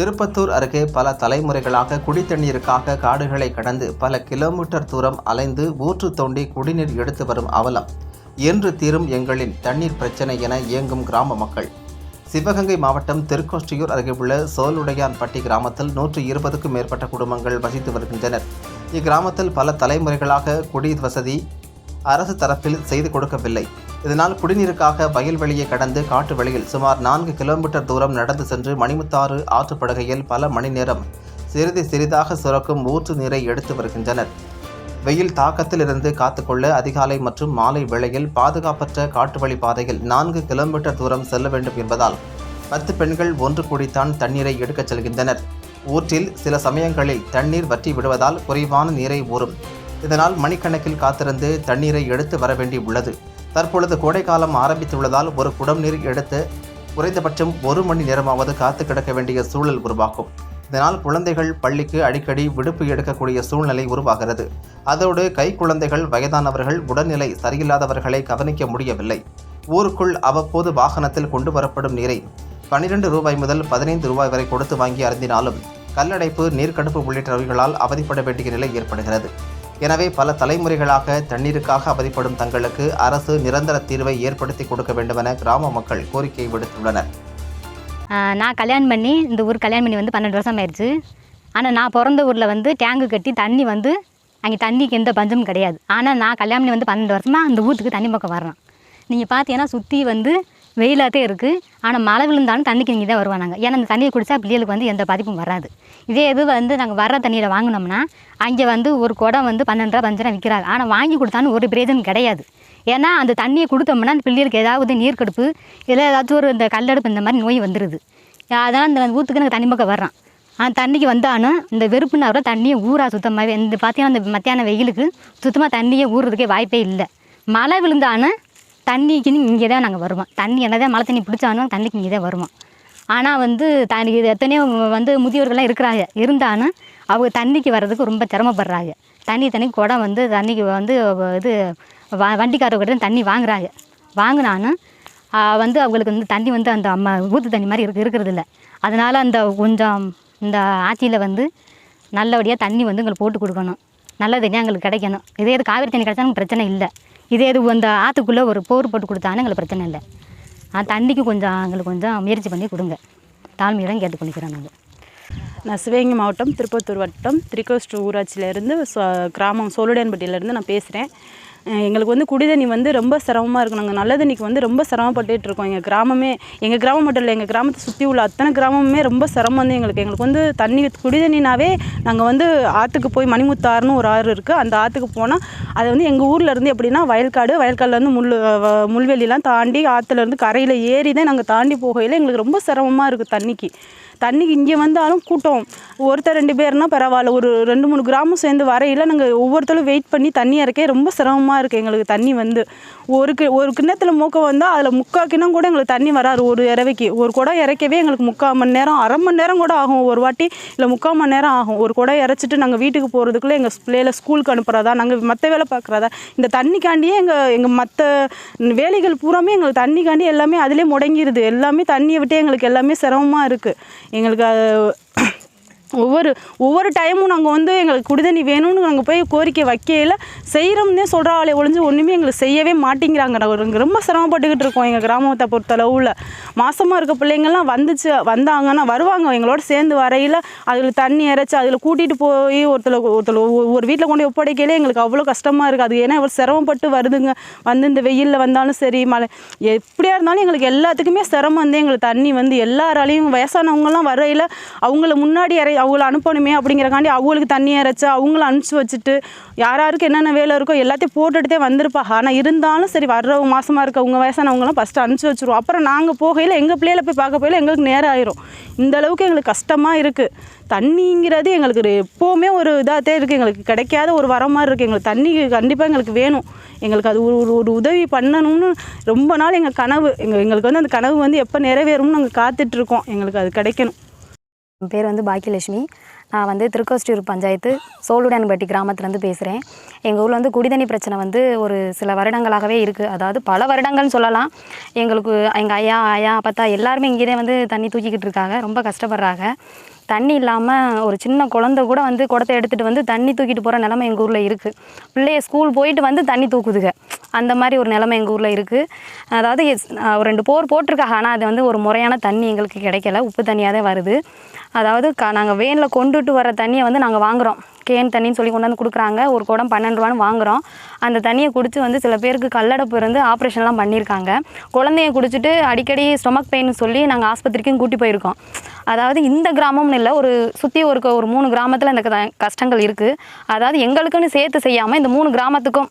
திருப்பத்தூர் அருகே பல தலைமுறைகளாக குடித்தண்ணீருக்காக காடுகளை கடந்து பல கிலோமீட்டர் தூரம் அலைந்து ஊற்று தோண்டி குடிநீர் எடுத்து வரும் அவலம் என்று தீரும் எங்களின் தண்ணீர் பிரச்சனை என இயங்கும் கிராம மக்கள். சிவகங்கை மாவட்டம் திருக்கோஷ்டியூர் அருகே உள்ள சோலுடையான்பட்டி கிராமத்தில் நூற்று இருபதுக்கும் மேற்பட்ட குடும்பங்கள் வசித்து வருகின்றனர். இக்கிராமத்தில் பல தலைமுறைகளாக குடி வசதி அரசு தரப்பில் செய்து கொடுக்கவில்லை. இதனால் குடிநீருக்காக வயல்வெளியை கடந்து காட்டு வழியில் சுமார் நான்கு கிலோமீட்டர் தூரம் நடந்து சென்று மணிமுத்தாறு ஆற்றுப்படுகையில் பல மணி நேரம் சிறிது சிறிதாக சுரக்கும் ஊற்று நீரை எடுத்து வருகின்றனர். வெயில் தாக்கத்திலிருந்து காத்துக்கொள்ள அதிகாலை மற்றும் மாலை வேளையில் பாதுகாப்பற்ற காட்டு வழி பாதையில் நான்கு கிலோமீட்டர் தூரம் செல்ல வேண்டும் என்பதால் பத்து பெண்கள் ஒன்று கூடித்தான் தண்ணீரை எடுக்கச் செல்கின்றனர். ஊற்றில் சில சமயங்களில் தண்ணீர் வற்றி விடுவதால் குறைவான நீரை ஊறும். இதனால் மணிக்கணக்கில் காத்திருந்து தண்ணீரை எடுத்து வர வேண்டி உள்ளது. தற்பொழுது கோடைக்காலம் ஆரம்பித்துள்ளதால் ஒரு குடம் நீர் எடுத்து குறைந்தபட்சம் ஒரு மணி நேரமாவது காத்து கிடக்க வேண்டிய சூழல் உருவாகும். இதனால் குழந்தைகள் பள்ளிக்கு அடிக்கடி விடுப்பு எடுக்கக்கூடிய சூழ்நிலை உருவாகிறது. அதோடு கை குழந்தைகள் வயதானவர்கள் உடல்நிலை சரியில்லாதவர்களை கவனிக்க முடியவில்லை. ஊருக்குள் அவ்வப்போது வாகனத்தில் கொண்டு வரப்படும் நீரை பனிரெண்டு ரூபாய் முதல் பதினைந்து ரூபாய் வரை கொடுத்து வாங்கி அருந்தினாலும் கல்லடைப்பு நீர்க்கடுப்பு உள்ளிட்ட நோய்களால் அவதிப்பட வேண்டிய நிலை ஏற்படுகிறது. எனவே பல தலைமுறைகளாக தண்ணீருக்காக அவதிப்படும் தங்களுக்கு அரசு நிரந்தர தீர்வை ஏற்படுத்தி கொடுக்க வேண்டுமென கிராம மக்கள் கோரிக்கை விடுத்துள்ளனர். நான் கல்யாணம் பண்ணி இந்த ஊர் கல்யாணம் பண்ணி வந்து பன்னெண்டு வருஷம் ஆயிடுச்சு. ஆனால் நான் பிறந்த ஊரில் வந்து டேங்கு கட்டி தண்ணி வந்து அங்கே தண்ணிக்கு எந்த பஞ்சமும் கிடையாது. ஆனால் நான் கல்யாணம் பண்ணி வந்து பன்னெண்டு வருஷமாக அந்த ஊருக்கு தண்ணி பக்கம் வர்றேன் நீங்கள் பார்த்தீங்கன்னா சுற்றி வந்து வெயிலாகத்தே இருக்குது ஆனால் மழை விழுந்தாலும் தண்ணிக்கு இங்கே தான் வருவாங்க ஏன்னா அந்த தண்ணியை குடித்தா பிள்ளைகளுக்கு வந்து எந்த பாதிப்பும் வராது. இதே இது வந்து நாங்கள் வர்ற தண்ணியில் வாங்கினோம்னா அங்கே வந்து ஒரு குடம் வந்து பன்னெண்டு ரூபா பஞ்சு ரூபா விற்கிறாங்க ஆனால் வாங்கி கொடுத்தாலும் ஒரு பிரயோஜனம் கிடையாது. ஏன்னா அந்த தண்ணியை கொடுத்தோம்னா அந்த பிள்ளைகளுக்கு ஏதாவது நீர்க்கடுப்பு இல்லை ஏதாச்சும் ஒரு இந்த கல்லடுப்பு இந்த மாதிரி நோய் வந்துடுது அதனால் இந்த ஊற்றுக்கு நாங்கள் தண்ணி பக்கம் வர்றோம். அந்த தண்ணிக்கு வந்தாலும் இந்த வெறுப்புன்னு வர தண்ணியை ஊறா சுத்தமாகவே இந்த பார்த்தீங்கன்னா அந்த மத்தியான வெயிலுக்கு சுத்தமாக தண்ணியே ஊறுறதுக்கே வாய்ப்பே இல்லை. மழை விழுந்தாலும் தண்ணிக்கு இங்கே தான் நாங்கள் வருவோம். தண்ணி என்னதான் மழை தண்ணி பிடிச்சாலும் தண்ணிக்கு இங்கே தான் வருவோம். ஆனால் வந்து தண்ணி இது எத்தனையோ வந்து முதியோர்கள்லாம் இருக்கிறாங்க. இருந்தாலும் அவங்க தண்ணிக்கு வர்றதுக்கு ரொம்ப சிரமப்படுறாங்க. தண்ணி தண்ணி குடம் வந்து தண்ணிக்கு வந்து இது வ வண்டிக்காரர்கிட்ட தண்ணி வாங்குறாங்க. வாங்கினாலும் வந்து அவங்களுக்கு வந்து தண்ணி வந்து அந்த அம்மா ஊற்று தண்ணி மாதிரி இருக்கு இருக்கிறது இல்லை அதனால் அந்த கொஞ்சம் இந்த ஆட்சியில் வந்து நல்லபடியாக தண்ணி வந்து எங்களுக்கு போட்டு கொடுக்கணும். நல்ல தண்ணி எங்களுக்கு கிடைக்கணும். இதே இது காவிரி தண்ணி கிடைச்சாலும் பிரச்சனை இல்லை. இதே இது அந்த ஆற்றுக்குள்ளே ஒரு போர் போட்டு கொடுத்தாலும் எங்களுக்கு பிரச்சனை இல்லை. ஆ தண்ணிக்கு கொஞ்சம் எங்களுக்கு கொஞ்சம் முயற்சி பண்ணி கொடுங்க. தாழ்மையிடம் கேட்டுக்கொள்கிறோம் நாங்கள் நான் சிவகங்கை மாவட்டம் திருப்பத்தூர் வட்டம் திரிகோஸ்ட் ஊராட்சியிலேருந்து கிராமம் சோழுடையன்பட்டியிலேருந்து நான் பேசுகிறேன் எங்களுக்கு வந்து குடி தண்ணி வந்து ரொம்ப சிரமமாக இருக்கும் நாங்கள் நல்ல தண்ணிக்கு வந்து ரொம்ப சிரமப்பட்டுட்டு இருக்கோம். எங்கள் கிராமமே எங்கள் கிராமம் மட்டும் இல்லை எங்கள் கிராமத்தை சுற்றி உள்ள அத்தனை கிராமமே ரொம்ப சிரமம் வந்து எங்களுக்கு. எங்களுக்கு வந்து தண்ணி குடி தண்ணினாவே நாங்கள் வந்து ஆற்றுக்கு போய் மணிமுத்தாறுன்னு ஒரு ஆறு இருக்குது அந்த ஆற்றுக்கு போனால் அது வந்து எங்கள் ஊரில் இருந்து எப்படின்னா வயல்காடு வயல்காடுலேருந்து முள் வ- முள்வெளிலாம் தாண்டி ஆற்றுலேருந்து கரையில் ஏறி தான் நாங்கள் தாண்டி போகையில் எங்களுக்கு ரொம்ப சிரமமாக இருக்குது தண்ணிக்கு. தண்ணிக்கு இங்கே வந்தாலும் கூட்டம். ஒருத்தர் ரெண்டு பேர்னா பரவாயில்ல. ஒரு ரெண்டு மூணு கிராமம் சேர்ந்து வரையில் நாங்கள் ஒவ்வொருத்தரும் வெயிட் பண்ணி தண்ணி இறக்கே ரொம்ப சிரமமாக இருக்குது எங்களுக்கு தண்ணி வந்து ஒரு கி ஒரு கிண்ணத்தில் மூக்க வந்தால் அதில் முக்கால் கிண்ணம் கூட எங்களுக்கு தண்ணி வராது. ஒரு இறவைக்கு. ஒரு குடம் இறக்கவே எங்களுக்கு முக்கால் மணி நேரம் அரை மணி நேரம் கூட ஆகும். ஒரு வாட்டி இல்லை முக்கால் மணி நேரம் ஆகும். ஒரு குடம் இறச்சிட்டு நாங்கள் வீட்டுக்கு போகிறதுக்குள்ளே எங்கள் பிள்ளையில ஸ்கூலுக்கு அனுப்புகிறதா நாங்கள் மற்ற வேலை பார்க்குறதா இந்த தண்ணிக்காண்டியே எங்கள் எங்கள் மற்ற வேலைகள் பூராமே எங்களுக்கு தண்ணிக்காண்டி எல்லாமே அதிலே முடங்கிடுது எல்லாமே தண்ணியை விட்டு எங்களுக்கு எல்லாமே சிரமமாக இருக்குது எங்களுக்கு அது ஒவ்வொரு ஒவ்வொரு டைமும் நாங்கள் வந்து எங்களுக்கு குடிதண்ணி வேணும்னு நாங்கள் போய் கோரிக்கை வைக்கையில் செய்கிறோம்னே சொல்கிறாங்களே ஒழிஞ்சு ஒன்றுமே எங்களுக்கு செய்யவே மாட்டேங்கிறாங்க நாங்கள் ரொம்ப சிரமப்பட்டுக்கிட்டு இருக்கோம் எங்கள் கிராமத்தை பொறுத்தளவில். மாசமாக இருக்க பிள்ளைங்கள்லாம் வந்துச்சு வந்தாங்கன்னா வருவாங்க. எங்களோட சேர்ந்து வரையில் அதில் தண்ணி இறைச்சி அதில் கூட்டிகிட்டு போய் ஒருத்தர் ஒருத்தர் ஒரு வீட்டில் கொண்டு ஒப்படைக்கையிலே எங்களுக்கு அவ்வளோ கஷ்டமாக இருக்குது அது ஏன்னா இவ்வளோ சிரமப்பட்டு வருதுங்க. வந்து இந்த வெயிலில் வந்தாலும் சரி மழை எப்படியா இருந்தாலும் எங்களுக்கு எல்லாத்துக்குமே சிரமம் வந்து எங்களுக்கு தண்ணி வந்து எல்லாராலையும் வயசானவங்கலாம் வரையில் அவங்கள முன்னாடி இறை அவங்கள அனுப்பணுமே அப்படிங்கிறக்காண்டி அவங்களுக்கு தண்ணி இறைச்சி அவங்கள அனுப்பிச்சி வச்சுட்டு யார் என்னென்ன வேலை இருக்கோ எல்லாத்தையும் போட்டுகிட்டே வந்திருப்பா. ஆனால் இருந்தாலும் சரி வர்றவங்க மாசமாக இருக்கவங்க வயசானவங்கலாம் ஃபஸ்ட்டு அனுப்பிச்சி வச்சுருவோம். அப்புறம் நாங்கள் போகையில் எங்கள் பிள்ளைகளை போய் பார்க்க போயில எங்களுக்கு நேரம் ஆயிரும். இந்த அளவுக்கு எங்களுக்கு கஷ்டமாக இருக்குது தண்ணிங்கிறது எங்களுக்கு எப்போவுமே ஒரு இதாகத்தே இருக்குது எங்களுக்கு கிடைக்காத ஒரு வர மாதிரி இருக்குது எங்களுக்கு தண்ணி கண்டிப்பாக எங்களுக்கு வேணும். எங்களுக்கு அது ஒரு ஒரு- ஒரு உதவி பண்ணணும்னு ரொம்ப நாள் எங்கள் கனவு எங்கள் எங்களுக்கு வந்து அந்த கனவு வந்து எப்போ நிறைவேறும்னு நாங்கள் காத்துட்ருக்கோம் எங்களுக்கு அது கிடைக்கணும். என் பேர் வந்து பாக்கியலட்சுமி. நான் வந்து திருக்கோஸ்டியூர் பஞ்சாயத்து சோலுடான்பட்டி கிராமத்துலேருந்து பேசுகிறேன் எங்கள் ஊரில் வந்து குடிதண்ணி பிரச்சனை வந்து ஒரு சில வருடங்களாகவே இருக்குது அதாவது பல வருடங்கள்னு சொல்லலாம். எங்களுக்கு எங்கள் ஐயா ஐயா பார்த்தா எல்லாருமே இங்கேயே வந்து தண்ணி தூக்கிக்கிட்டு இருக்காங்க. ரொம்ப கஷ்டப்படுறாங்க. தண்ணி இல்லாமல் ஒரு சின்ன குழந்தை கூட வந்து குடத்தை எடுத்துகிட்டு வந்து தண்ணி தூக்கிட்டு போகிற நிலமை எங்கள் ஊரில் இருக்குது பிள்ளைய ஸ்கூல் போயிட்டு வந்து தண்ணி தூக்குதுங்க. அந்த மாதிரி ஒரு நிலமை எங்கள் ஊரில் இருக்குது அதாவது எஸ்- ஒரு ரெண்டு போர் போட்டிருக்காங்க. ஆனால் அது வந்து ஒரு முறையான தண்ணி எங்களுக்கு கிடைக்கல. உப்பு தண்ணியாக தான் வருது. அதாவது க நாங்கள் வேனில் கொண்டுட்டு வர தண்ணியை வந்து நாங்கள் வாங்குகிறோம் கேன் தண்ணின்னு சொல்லி கொண்டாந்து கொடுக்குறாங்க. ஒரு குடம் பன்னெண்டு ரூபான்னு வாங்குகிறோம் அந்த தண்ணியை குடித்து வந்து சில பேருக்கு கல்லடைப்பு இருந்து ஆப்ரேஷன்லாம் பண்ணியிருக்காங்க. குழந்தைய குடிச்சிட்டு அடிக்கடி ஸ்டொமக் பெயின் சொல்லி நாங்கள் ஆஸ்பத்திரிக்கும் கூட்டி போயிருக்கோம். அதாவது இந்த கிராமம்னு இல்லை ஒரு சுற்றி ஒரு ஒரு மூணு கிராமத்தில் இந்த க- கஷ்டங்கள் இருக்குது அதாவது எங்களுக்குன்னு சேர்த்து செய்யாமல் இந்த மூணு கிராமத்துக்கும்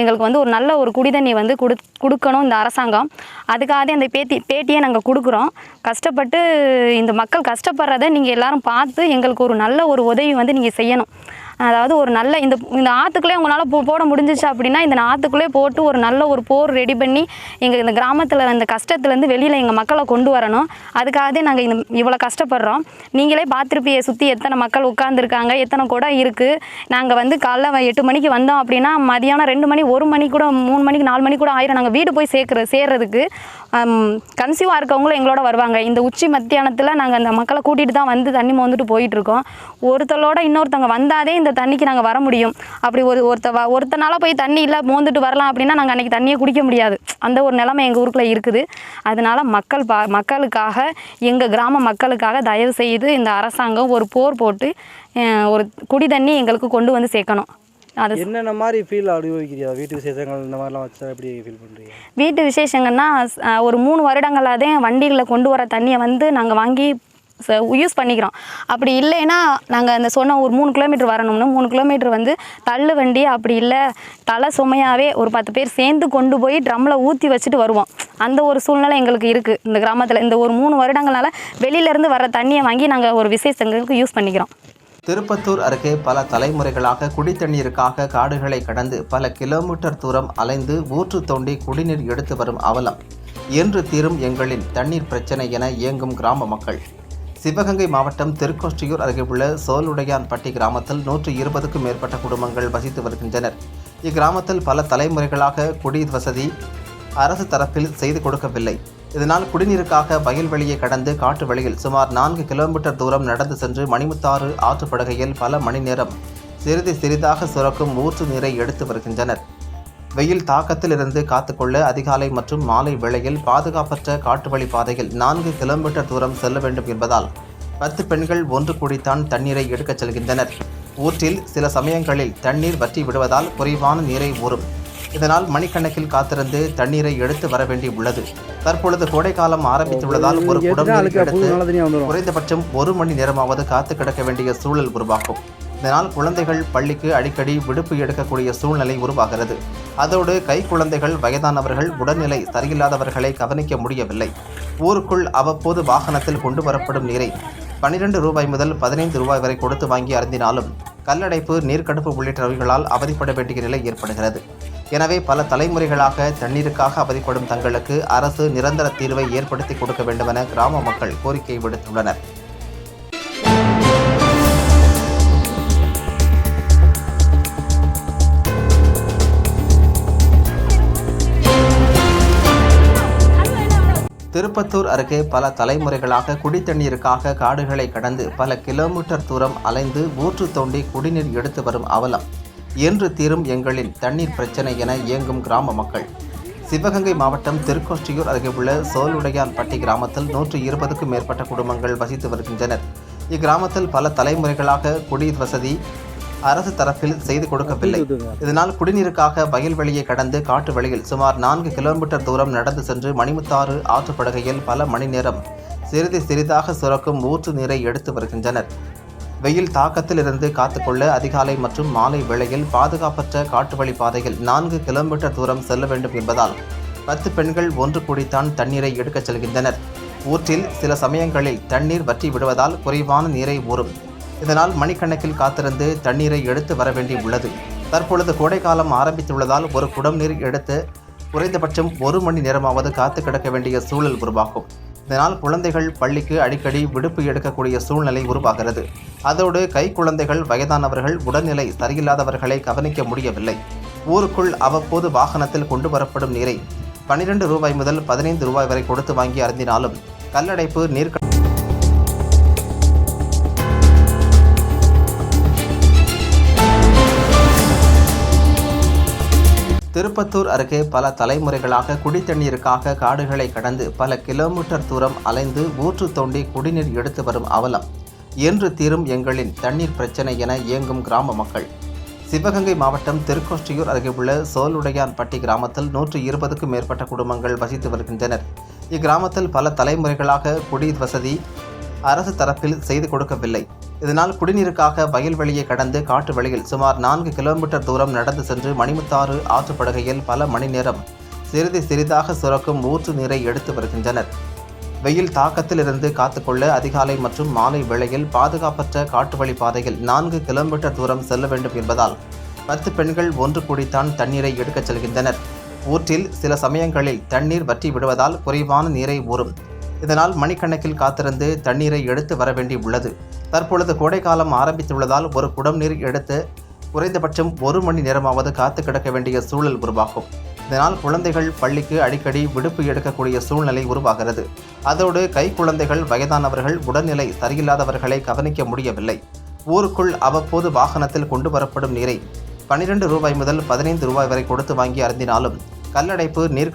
எங்களுக்கு வந்து ஒரு நல்ல ஒரு குடிதண்ணி வந்து கொடு கொடுக்கணும் இந்த அரசாங்கம். அதுக்காக அந்த பேட்டி பேட்டியை நாங்கள் கொடுக்குறோம். கஷ்டப்பட்டு இந்த மக்கள் கஷ்டப்படுறத நீங்கள் எல்லாரும் பார்த்து எங்களுக்கு ஒரு நல்ல ஒரு உதவி வந்து நீங்கள் செய்யணும். அதாவது ஒரு நல்ல இந்த இந்த ஆற்றுக்குள்ளே உங்களால் போ போட முடிஞ்சிச்சு அப்படின்னா இந்த ஆற்றுக்குள்ளே போட்டு ஒரு நல்ல ஒரு போர் ரெடி பண்ணி எங்கள் இந்த கிராமத்தில் இந்த கஷ்டத்துலேருந்து வெளியில் எங்கள் மக்களை கொண்டு வரணும். அதுக்காகவே நாங்கள் இந்த இவ்வளோ கஷ்டப்படுறோம். நீங்களே பார்த்துருப்பிய சுற்றி எத்தனை மக்கள் உட்காந்துருக்காங்க எத்தனை கூட இருக்குது நாங்கள் வந்து காலைல வ- எட்டு மணிக்கு வந்தோம் அப்படின்னா மதியானம் ரெண்டு மணி ஒரு மணி கூட மூணு மணிக்கு நாலு மணி கூட ஆயிரம். நாங்கள் வீடு போய் சேர்க்குற சேர்றதுக்கு கன்சீவாக இருக்கவங்களும் எங்களோட வருவாங்க. இந்த உச்சி மத்தியானத்தில் நாங்கள் அந்த மக்களை கூட்டிகிட்டு தான் வந்து தண்ணி மோந்துட்டு போயிட்டுருக்கோம். ஒருத்தரோட இன்னொருத்தவங்க வந்தாதே இந்த தண்ணிக்கு நாங்கள் வர முடியும். அப்படி ஒரு ஒருத்த ஒருத்தனால போய் தண்ணி இல்லை மோந்துட்டு வரலாம் அப்படின்னா நாங்கள் அன்றைக்கி தண்ணியை குடிக்க முடியாது. அந்த ஒரு நிலைமை எங்கள் ஊருக்குள்ளே இருக்குது. அதனால மக்கள் பா மக்களுக்காக எங்கள் கிராம மக்களுக்காக தயவு செய்து இந்த அரசாங்கம் ஒரு போர் போட்டு ஒரு குடி தண்ணி எங்களுக்கு கொண்டு வந்து சேர்க்கணும். அது என்னென்ன மாதிரி ஃபீல் அனுபவிக்கிறீங்க வீட்டு விசேஷங்கள் இந்த மாதிரிலாம் வச்சா எப்படி ஃபீல் பண்ணுறீங்க வீட்டு விசேஷங்கன்னா அஹ், ஒரு மூணு வருடங்களாக தான் வண்டிகளில் கொண்டு வர தண்ணியை வந்து நாங்கள் வாங்கி யூஸ் பண்ணிக்கிறோம். அப்படி இல்லைன்னா நாங்கள் அந்த சொன்ன ஒரு மூணு கிலோமீட்டர் வரணும்னு மூணு கிலோமீட்டர் வந்து தள்ளு வண்டி அப்படி இல்லை. தலை சுமையாகவே ஒரு பத்து பேர் சேர்ந்து கொண்டு போய் ட்ரம்மில் ஊற்றி வச்சுட்டு வருவோம். அந்த ஒரு சூழ்நிலை எங்களுக்கு இருக்குது இந்த கிராமத்தில் இந்த ஒரு மூணு வருடங்களால் வெளியிலேருந்து வர தண்ணியை வாங்கி நாங்கள் ஒரு விசேஷங்களுக்கு யூஸ் பண்ணிக்கிறோம். திருப்பத்தூர் அருகே பல தலைமுறைகளாக குடித்தண்ணீருக்காக காடுகளை கடந்து பல கிலோமீட்டர் தூரம் அலைந்து ஊற்று தோண்டி குடிநீர் எடுத்து வரும் அவலம். என்று தீரும் எங்களின் தண்ணீர் பிரச்சனை என இயங்கும் கிராம மக்கள். சிவகங்கை மாவட்டம் திருக்கோஷ்டியூர் அருகே உள்ள சோலுடையான்பட்டி கிராமத்தில் நூற்று இருபதுக்கும் மேற்பட்ட குடும்பங்கள் வசித்து வருகின்றனர். இக்கிராமத்தில் பல தலைமுறைகளாக குடி வசதி அரசு தரப்பில் செய்து கொடுக்கவில்லை. இதனால் குடிநீருக்காக வயல்வெளியை கடந்து காட்டு வழியில் சுமார் நான்கு கிலோமீட்டர் தூரம் நடந்து சென்று மணிமுத்தாறு ஆற்றுப்படுகையில் பல மணி நேரம் சிறிது சிறிதாக சுரக்கும் ஊற்று நீரை எடுத்து வருகின்றனர். வெயில் தாக்கத்திலிருந்து காத்துக்கொள்ள அதிகாலை மற்றும் மாலை வேளையில் பாதுகாப்பற்ற காட்டு வழி பாதையில் நான்கு கிலோமீட்டர் தூரம் செல்ல வேண்டும் என்பதால் பத்து பெண்கள் ஒன்று கூடித்தான் தண்ணீரை எடுக்கச் செல்கின்றனர். ஊற்றில் சில சமயங்களில் தண்ணீர் வற்றி விடுவதால் குறைவான நீரை ஊறும். இதனால் மணிக்கணக்கில் காத்திருந்து தண்ணீரை எடுத்து வர வேண்டி உள்ளது. தற்பொழுது கோடைக்காலம் ஆரம்பித்துள்ளதால் ஒரு குடம் எடுத்து குறைந்தபட்சம் ஒரு மணி நேரமாவது காத்து கிடக்க வேண்டிய சூழல் உருவாகும். இதனால் குழந்தைகள் பள்ளிக்கு அடிக்கடி விடுப்பு எடுக்கக்கூடிய சூழ்நிலை உருவாகிறது. அதோடு கை குழந்தைகள் வயதானவர்கள் உடல்நிலை சரியில்லாதவர்களை கவனிக்க முடியவில்லை. ஊருக்குள் அவ்வப்போது வாகனத்தில் கொண்டு வரப்படும் நீரை பன்னிரண்டு ரூபாய் முதல் பதினைந்து ரூபாய் வரை கொடுத்து வாங்கி அருந்தினாலும் கல்லடைப்பு நீர்க்கடுப்பு உள்ளிட்ட நோய்களால் அவதிப்பட வேண்டிய நிலை ஏற்படுகிறது. எனவே பல தலைமுறைகளாக தண்ணீருக்காக அவதிப்படும் தங்களுக்கு அரசு நிரந்தர தீர்வை ஏற்படுத்தி கொடுக்க வேண்டுமென கிராம மக்கள் கோரிக்கை விடுத்துள்ளனர். திருப்பத்தூர் அருகே பல தலைமுறைகளாக குடித்தண்ணீருக்காக காடுகளை கடந்து பல கிலோமீட்டர் தூரம் அலைந்து ஊற்று தோண்டி குடிநீர் எடுத்து வரும் அவலம். என்று தீரும் எங்களின் தண்ணீர் பிரச்சனை என இயங்கும் கிராம மக்கள். சிவகங்கை மாவட்டம் திருக்கோஷ்டியூர் அருகே உள்ள சோலுடையான்பட்டி கிராமத்தில் நூற்று இருபதுக்கும் மேற்பட்ட குடும்பங்கள் வசித்து வருகின்றனர். இக்கிராமத்தில் பல தலைமுறைகளாக குடிநீர் வசதி அரசு தரப்பில் செய்து கொடுக்கவில்லை. இதனால் குடிநீருக்காக வயல்வெளியை கடந்து காட்டு வழியில் சுமார் நான்கு கிலோமீட்டர் தூரம் நடந்து சென்று மணிமுத்தாறு ஆற்றுப்படுகையில் பல மணி நேரம் சிறிது சிறிதாக சுரக்கும் ஊற்று நீரை எடுத்து வருகின்றனர். வெயில் தாக்கத்திலிருந்து காத்துக்கொள்ள அதிகாலை மற்றும் மாலை வேளையில் பாதுகாப்பற்ற காட்டு வழி பாதையில் நான்கு கிலோமீட்டர் தூரம் செல்ல வேண்டும் என்பதால் பத்து பெண்கள் ஒன்று கூடித்தான் தண்ணீரை எடுக்கச் செல்கின்றனர். ஊற்றில் சில சமயங்களில் தண்ணீர் வற்றி விடுவதால் குறைவான நீரை ஊறும். இதனால் மணிக்கணக்கில் காத்திருந்து தண்ணீரை எடுத்து வர வேண்டி உள்ளது. தற்பொழுது கோடைக்காலம் ஆரம்பித்துள்ளதால் ஒரு குடம் நீர் எடுத்து குறைந்தபட்சம் ஒரு மணி நேரமாவது காத்து கிடக்க வேண்டிய சூழல் உருவாகும். இதனால் குழந்தைகள் பள்ளிக்கு அடிக்கடி விடுப்பு எடுக்கக்கூடிய சூழ்நிலை உருவாகிறது. அதோடு கை குழந்தைகள் வயதானவர்கள் உடல்நிலை சரியில்லாதவர்களை கவனிக்க முடியவில்லை. ஊருக்குள் அவ்வப்போது வாகனத்தில் கொண்டு வரப்படும் நீரை பனிரெண்டு ரூபாய் முதல் பதினைந்து ரூபாய் வரை கொடுத்து வாங்கி அருந்தினாலும் கல்லடைப்பு நீர் திருப்பத்தூர் அருகே பல தலைமுறைகளாக குடித்தண்ணீருக்காக காடுகளை கடந்து பல கிலோமீட்டர் தூரம் அலைந்து ஊற்று தோண்டி குடிநீர் எடுத்து வரும் அவலம். என்று தீரும் எங்களின் தண்ணீர் பிரச்சனை என இயங்கும் கிராம மக்கள். சிவகங்கை மாவட்டம் திருக்கோஷ்டியூர் அருகே உள்ள சோலுடையான்பட்டி கிராமத்தில் நூற்று இருபதுக்கும் மேற்பட்ட குடும்பங்கள் வசித்து வருகின்றனர். இக்கிராமத்தில் பல தலைமுறைகளாக குடி வசதி அரசு தரப்பில் செய்து கொடுக்கவில்லை. இதனால் குடிநீருக்காக வயல்வெளியை கடந்து காட்டு வழியில் சுமார் நான்கு கிலோமீட்டர் தூரம் நடந்து சென்று மணிமுத்தாறு ஆற்றுப்படுகையில் பல மணி நேரம் சிறிது சிறிதாக சுரக்கும் ஊற்று நீரை எடுத்து வருகின்றனர். வெயில் தாக்கத்திலிருந்து காத்துக்கொள்ள அதிகாலை மற்றும் மாலை வேளையில் பாதுகாப்பற்ற காட்டு வழி பாதையில் நான்கு கிலோமீட்டர் தூரம் செல்ல வேண்டும் என்பதால் பத்து பெண்கள் ஒன்று கூடித்தான் தண்ணீரை எடுக்கச் செல்கின்றனர். ஊற்றில் சில சமயங்களில் தண்ணீர் வற்றி விடுவதால் குறைவான நீரை ஊறும். இதனால் மணிக்கணக்கில் காத்திருந்து தண்ணீரை எடுத்து வர வேண்டி உள்ளது. தற்பொழுது கோடைக்காலம் ஆரம்பித்துள்ளதால் ஒரு குடம் நீர் எடுத்து குறைந்தபட்சம் ஒரு மணி நேரமாவது காத்து கிடக்க வேண்டிய சூழல் உருவாகும். இதனால் குழந்தைகள் பள்ளிக்கு அடிக்கடி விடுப்பு எடுக்கக்கூடிய சூழ்நிலை உருவாகிறது. அதோடு கை குழந்தைகள் வயதானவர்கள் உடல்நிலை சரியில்லாதவர்களை கவனிக்க முடியவில்லை. ஊருக்குள் அவ்வப்போது வாகனத்தில் கொண்டு வரப்படும் நீரை பனிரெண்டு ரூபாய் முதல் பதினைந்து ரூபாய் வரை கொடுத்து வாங்கி அருந்தினாலும் கல்லடைப்பு நீர்